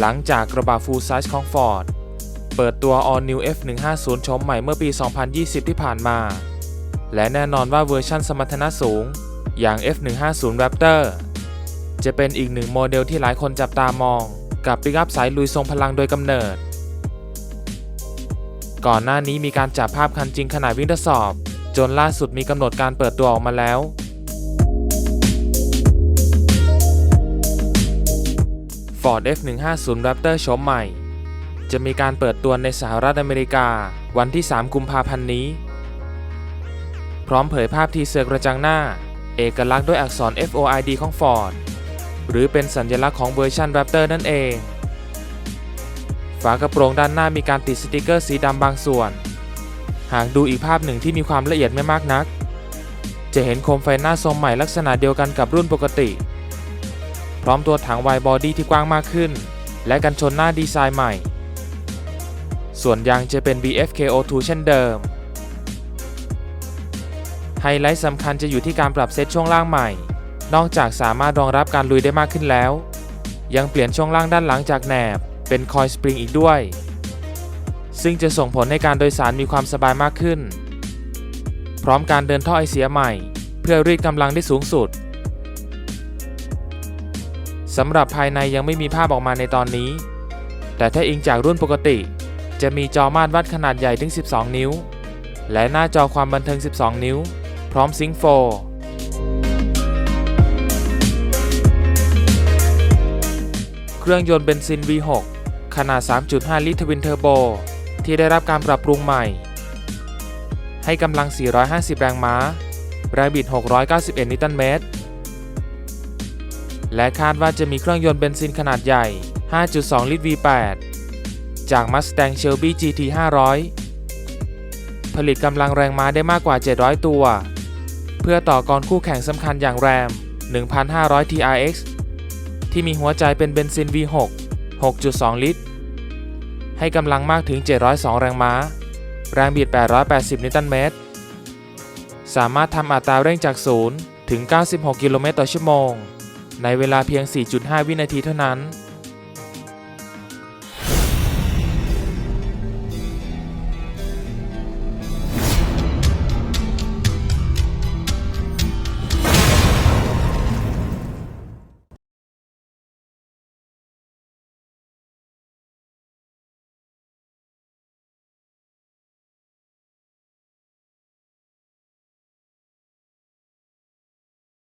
หลังจากกระบะ full size ของ Ford เปิดตัว All New F150 โฉมใหม่เมื่อปี 2020 ที่ผ่านมา และแน่นอนว่าเวอร์ชั่นสมรรถนะสูง อย่าง F150 Raptor จะเป็นอีกหนึ่งโมเดลที่หลายคนจับตามอง กับปิกอัพสายลุยทรงพลังโดยกำเนิด ก่อนหน้านี้มีการจับภาพคันจริงขณะวิ่งทดสอบ จนล่าสุดมีกำหนดการเปิดตัวออกมาแล้ว Ford F150 Raptor โฉมใหม่ จะมีการเปิดตัวในสหรัฐอเมริกาวันที่ 3 กุมภาพันธ์นี้ พร้อมเผยภาพทีเซอร์กระจังหน้า เอกลักษณ์ด้วยอักษร FOID ของ Ford หรือเป็นสัญลักษณ์ของเวอร์ชัน Raptor นั่นเอง ฝากระโปรงด้านหน้ามีการติดสติกเกอร์สีดำบางส่วน หากดูอีกภาพหนึ่งที่มีความละเอียดไม่มากนัก จะเห็นโคมไฟหน้าทรงใหม่ลักษณะเดียวกันกับรุ่นปกติ ร้อมตัวถังไวบอดี้ที่กว้างมากขึ้น และกันชนหน้าดีไซน์ใหม่ ส่วนยางจะเป็น BFKO2 เช่นเดิม ไฮไลท์สำคัญจะอยู่ที่การปรับเซตช่วงล่างใหม่ นอกจากสามารถรองรับการลุยได้มากขึ้นแล้ว ยังเปลี่ยนช่วงล่างด้านหลังจากแหนบ เป็นคอยสปริงอีกด้วย ซึ่งจะส่งผลให้การโดยสารมีความสบายมากขึ้น พร้อมการเดินท่อไอเสียใหม่ เพื่อรีดกำลังได้สูงสุด สำหรับภายในยังไม่มีภาพออกมาในตอนนี้ แต่ถ้าอิงจากรุ่นปกติ จะมีจอมาตรวัดขนาดใหญ่ถึง 12 นิ้ว และหน้าจอความบันเทิง 12 นิ้ว พร้อมซิงค์โฟเครื่องยนต์เบนซิน V6 ขนาด 3.5 ลิตรทวินเทอร์โบ ที่ได้รับการปรับปรุงใหม่ ให้กำลัง 450 แรงม้า แรงบิด 691 นิวตันเมตร และคาดว่าจะมีเครื่องยนต์เบนซินขนาดใหญ่ 5.2 ลิตร V8 จาก Mustang Shelby GT 500 ผลิตกำลังแรงม้าได้มากกว่า 700 ตัว เพื่อต่อกรคู่แข่งสำคัญอย่างแรม 1,500 TRX ที่มีหัวใจเป็นเบนซิน V6 6.2 ลิตร ให้กำลังมากถึง 702 แรงม้า แรงบิด 880 นิวตันเมตร สามารถทำอัตราเร่งจาก 0 ถึง 96 กิโลเมตรต่อชั่วโมง ในเวลาเพียง 4.5 วินาทีเท่านั้น